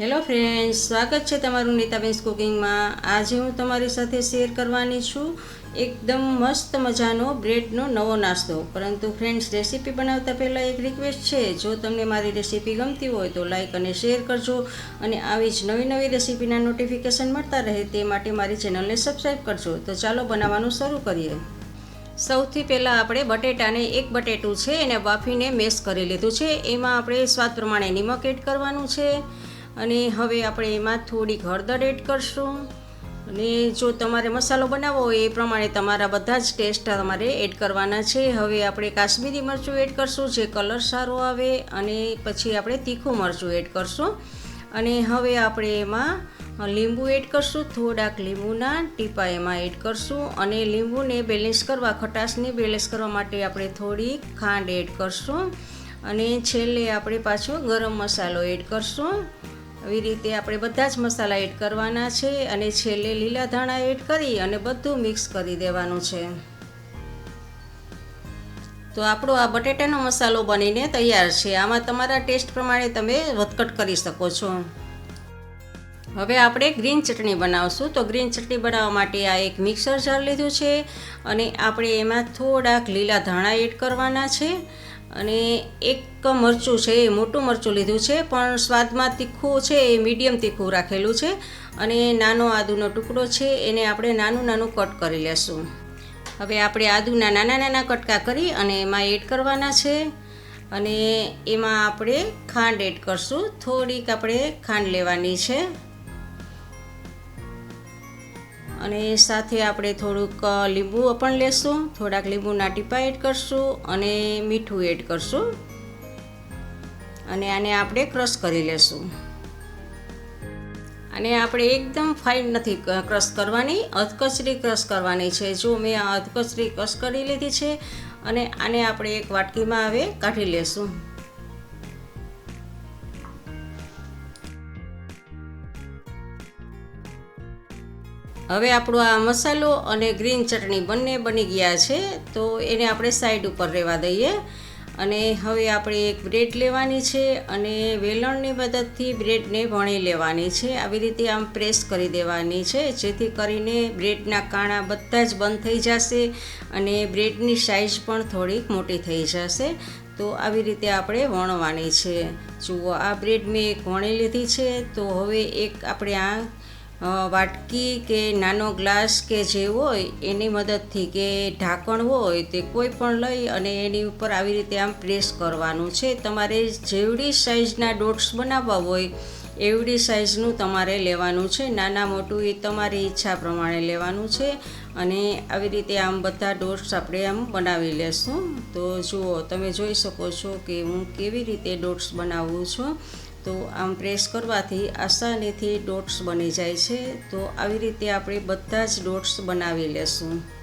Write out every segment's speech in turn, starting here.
Hello friends સ્વાગત છે તમારું નીતાબેન્સ કુકિંગમાં. આજે હું તમારી સાથે શેર કરવાની છું એકદમ મસ્ત મજાનો બ્રેડનો નવો નાસ્તો. પરંતુ ફ્રેન્ડ્સ રેસીપી બનાવતા પહેલાં એક રિક્વેસ્ટ છે. જો તમને મારી રેસીપી ગમતી હોય તો લાઇક અને શેર કરજો અને આવી જ નવી નવી રેસીપીના નોટિફિકેશન મળતા રહે તે માટે મારી ચેનલને સબસ્ક્રાઈબ કરજો. તો ચાલો બનાવવાનું શરૂ કરીએ. સૌથી પહેલાં આપણે બટેટાને એક બટેટું છે એને બાફીને મેશ કરી લીધું છે. એમાં આપણે સ્વાદ પ્રમાણે નિમક એડ કરવાનું છે. અને હવે આપણે એમાં થોડીક હળદર એડ કરશું. અને જો તમારે મસાલો બનાવવો હોય એ પ્રમાણે તમારા બધા જ ટેસ્ટ તમારે એડ કરવાના છે. હવે આપણે કાશ્મીરી મરચું એડ કરશું, જે કલર સારો આવે, અને પછી આપણે તીખું મરચું એડ કરશું. અને હવે આપણે એમાં લીંબુ એડ કરશું, થોડાક લીંબુના ટીપા એમાં એડ કરશું. અને લીંબુને બેલેન્સ કરવા, ખટાશને બેલેન્સ કરવા માટે આપણે થોડી ખાંડ એડ કરશું. અને છેલ્લે આપણે પાછો ગરમ મસાલો એડ કરશું. આવી રીતે આપણે બધા જ મસાલા એડ કરવાના છે અને છેલ્લે લીલા ધાણા એડ કરી અને બધું મિક્સ કરી દેવાનું છે. તો આપણો આ બટેટાનો મસાલો બનીને તૈયાર છે. આમાં તમારા ટેસ્ટ પ્રમાણે તમે વધઘટ કરી શકો છો. હવે આપણે ગ્રીન ચટણી બનાવશું. તો ગ્રીન ચટણી બનાવવા માટે આ એક મિક્સર જાર લીધું છે અને આપણે એમાં થોડાક લીલા ધાણા એડ કરવાના છે. અને એક મરચું છે, એ મોટું મરચું લીધું છે, પણ સ્વાદમાં તીખું છે, એ મીડિયમ તીખું રાખેલું છે. અને નાનો આદુનો ટુકડો છે, એને આપણે નાનું નાનું કટ કરી લેશું. હવે આપણે આદુના નાના નાના કટકા કરી અને એમાં એડ કરવાના છે. અને એમાં આપણે ખાંડ એડ કરશું. થોડીક આપણે ખાંડ લેવાની છે. અને સાથે આપણે થોડુંક લીંબુ પણ લેશું, થોડાક લીંબુના ટીપા એડ કરશું અને મીઠું એડ કરશું. અને આને આપણે ક્રશ કરી લેશું. અને આપણે એકદમ ફાઇન નથી ક્રશ કરવાની, અધકચરી ક્રશ કરવાની છે. જો મેં આ અધકચરી ક્રશ કરી લીધી છે, અને આને આપણે એક વાટકીમાં હવે કાઢી લેશું. હવે આપણો આ મસાલો અને ગ્રીન ચટણી બંને બની ગયા છે, તો એને આપણે સાઈડ ઉપર રહેવા દઈએ. અને હવે આપણે એક બ્રેડ લેવાની છે અને વેલણની મદદથી બ્રેડને વણી લેવાની છે. આવી રીતે આમ પ્રેસ કરી દેવાની છે, જેથી કરીને બ્રેડના કાણા બધા જ બંધ થઈ જશે અને બ્રેડની સાઇઝ પણ થોડીક મોટી થઈ જશે. તો આવી રીતે આપણે વણવાની છે. જુઓ, આ બ્રેડ મેં એક વણી લીધી છે, તો હવે એક આપણે આ વાટકી કે નાનો ગ્લાસ કે જે હોય, એની મદદથી કે ઢાંકણ હોય તે કોઈ પણ લઈ અને એની ઉપર આવી રીતે આમ પ્રેસ કરવાનું છે. તમારે જેવડી સાઇઝના ડોટ્સ બનાવવા હોય, એવડી સાઇઝનું તમારે લેવાનું છે. નાના મોટું એ તમારી ઈચ્છા પ્રમાણે લેવાનું છે અને આવી રીતે આમ બધા ડોટ્સ આપણે આમ બનાવી લેશું. તો જુઓ, તમે જોઈ શકો છો કે હું કેવી રીતે ડોટ્સ બનાવું છું. તો આમ પ્રેસ કરવાથી આસાનીથી ડોટ્સ બની જાય છે. તો આવી રીતે આપણે બધા જ ડોટ્સ બનાવી લેશું.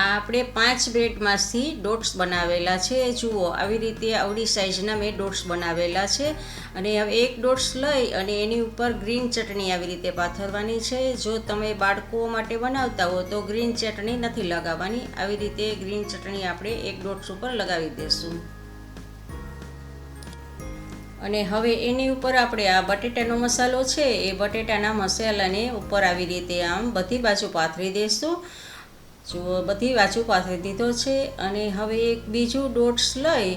આ આપણે પાંચ બ્રેડમાંથી ડોટ્સ બનાવેલા છે. જુઓ, આવી રીતે આવડી સાઇઝના મેં ડોટ્સ બનાવેલા છે અને હવે એક ડોટ્સ લઈ અને એની ઉપર ગ્રીન ચટણી આવી રીતે પાથરવાની છે. જો તમે બાળકો માટે બનાવતા હો તો ગ્રીન ચટણી નથી લગાવવાની. આવી રીતે ગ્રીન ચટણી આપણે એક ડોટ્સ ઉપર લગાવી દઈશું અને હવે એની ઉપર આપણે આ બટેટાનો મસાલો છે. એ બટેટાના મસાલાને ઉપર આવી રીતે આમ બધી બાજુ પાથરી દઈશું જુઓ, બધી બાજુ પાસે દીધો છે અને હવે એક બીજું ડોટ્સ લઈ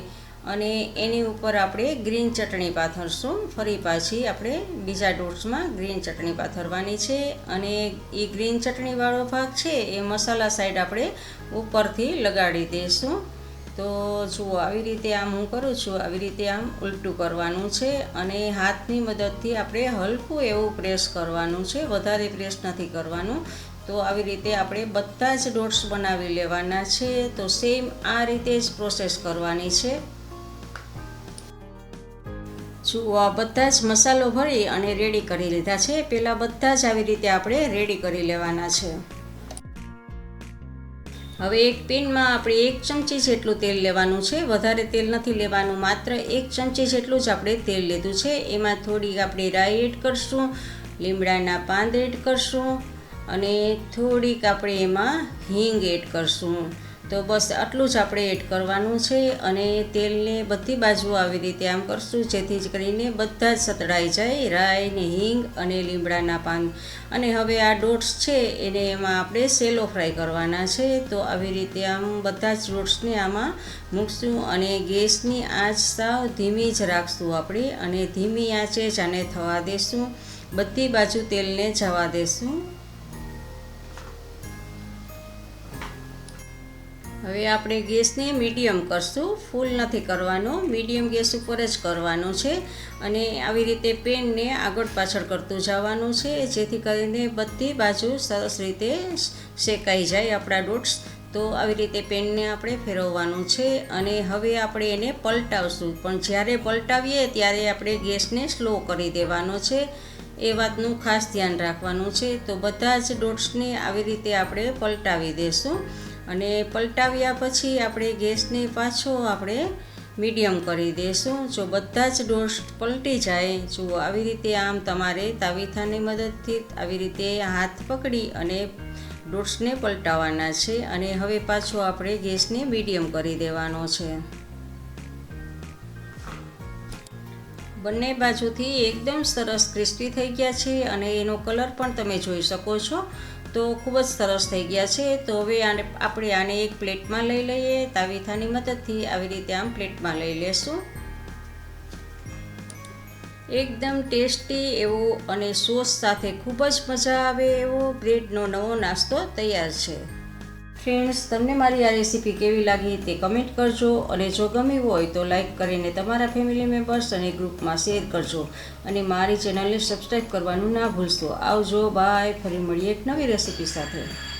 અને એની ઉપર આપણે ગ્રીન ચટણી પાથરશું. ફરી પાછી આપણે બીજા ડોટ્સમાં ગ્રીન ચટણી પાથરવાની છે અને એ ગ્રીન ચટણીવાળો ભાગ છે એ મસાલા સાઈડ આપણે ઉપરથી લગાડી દઈશું. તો જુઓ, આવી રીતે આમ હું કરું છું, આવી રીતે આમ ઉલટું કરવાનું છે અને હાથની મદદથી આપણે હલકું એવું પ્રેસ કરવાનું છે. વધારે પ્રેસ નથી કરવાનું. તો આવી રીતે આપણે બધા જ ડોટ્સ બનાવી લેવાના છે. તો સેમ આ રીતે જ પ્રોસેસ કરવાની છે. જુઓ, આ બધા જ મસાલો ભરી અને રેડી કરી લીધા છે. પહેલાં બધા જ આવી રીતે આપણે રેડી કરી લેવાના છે. હવે એક પેનમાં આપણે એક ચમચી જેટલું તેલ લેવાનું છે. વધારે તેલ નથી લેવાનું, માત્ર એક ચમચી જેટલું જ આપણે તેલ લીધું છે. એમાં થોડીક આપણે રાઈ એડ કરશું, લીમડાના પાંદ એડ કરશું અને થોડીક આપણે એમાં હિંગ એડ કરશું. તો બસ આટલું જ આપણે એડ કરવાનું છે અને તેલને બધી બાજુ આવી રીતે આમ કરશું, જેથી જ કરીને બધા જ સતળાઈ જાય રાઈ ને હિંગ અને લીમડાના પાન. અને હવે આ ડોટ્સ છે એને એમાં આપણે સેલો ફ્રાય કરવાના છે. તો આવી રીતે આમ બધા જ ડોટ્સને આમાં મૂકશું અને ગેસની આંચ સાવ ધીમી જ રાખશું આપણે અને ધીમી આંચે જ આને થવા દેશું. બધી બાજુ તેલને જવા દેશું. હવે આપણે ગેસને મીડિયમ કરશું. ફૂલ નથી કરવાનો. મીડિયમ ગેસ ઉપર જ કરવાનો છે. અને આવી રીતે પેનને આગળ પાછળ કરતું જવાનું છે, જેથી કરીને બધી બાજુ સરસ રીતે શેકાઈ જાય આપણા ડોટ્સ. તો આવી રીતે પેનને આપણે ફેરવવાનું છે અને હવે આપણે એને પલટાવશું. પણ જ્યારે પલટાવીએ ત્યારે આપણે ગેસને સ્લો કરી દેવાનો છે. એ વાતનું ખાસ ધ્યાન રાખવાનું છે. તો બધા જ ડોટ્સને આવી રીતે આપણે પલટાવી દેશું. અને પલટાવ્યા પછી આપણે ગેસને પાછો આપણે મીડિયમ કરી દઈશું જો બધા જ ડોસ પલટી જાય જુઓ આવી રીતે આમ તમારે તાવીથાની મદદથી આવી રીતે હાથ પકડી અને ડોટ્સને પલટાવવાના છે અને હવે પાછો આપણે ગેસને મીડિયમ કરી દેવાનો છે. બંને બાજુથી એકદમ સરસ ક્રિસ્પી થઈ ગયા છે અને એનો કલર પણ તમે જોઈ શકો છો. તો ખૂબ જ સરસ થઈ ગયા છે. તો હવે આને, આપણે આને એક પ્લેટમાં લઈ લઈએ. તાવીથાની મદદથી આવી રીતે આમ પ્લેટમાં લઈ લેશું. એકદમ ટેસ્ટી એવો અને સોસ સાથે ખૂબ જ મજા આવે એવો બ્રેડનો નવો નાસ્તો તૈયાર છે. ફ્રેન્ડ્સ તમને મારી આ રેસીપી કેવી લાગી તે કમેન્ટ કરજો અને જો ગમી હોય તો લાઈક કરીને તમારા ફેમિલી મેમ્બર્સ અને ગ્રુપમાં શેર કરજો. અને મારી ચેનલને સબસ્ક્રાઈબ કરવાનું ના ભૂલશો. આવજો બાય ફરી મળીએ એક નવી રેસીપી સાથે.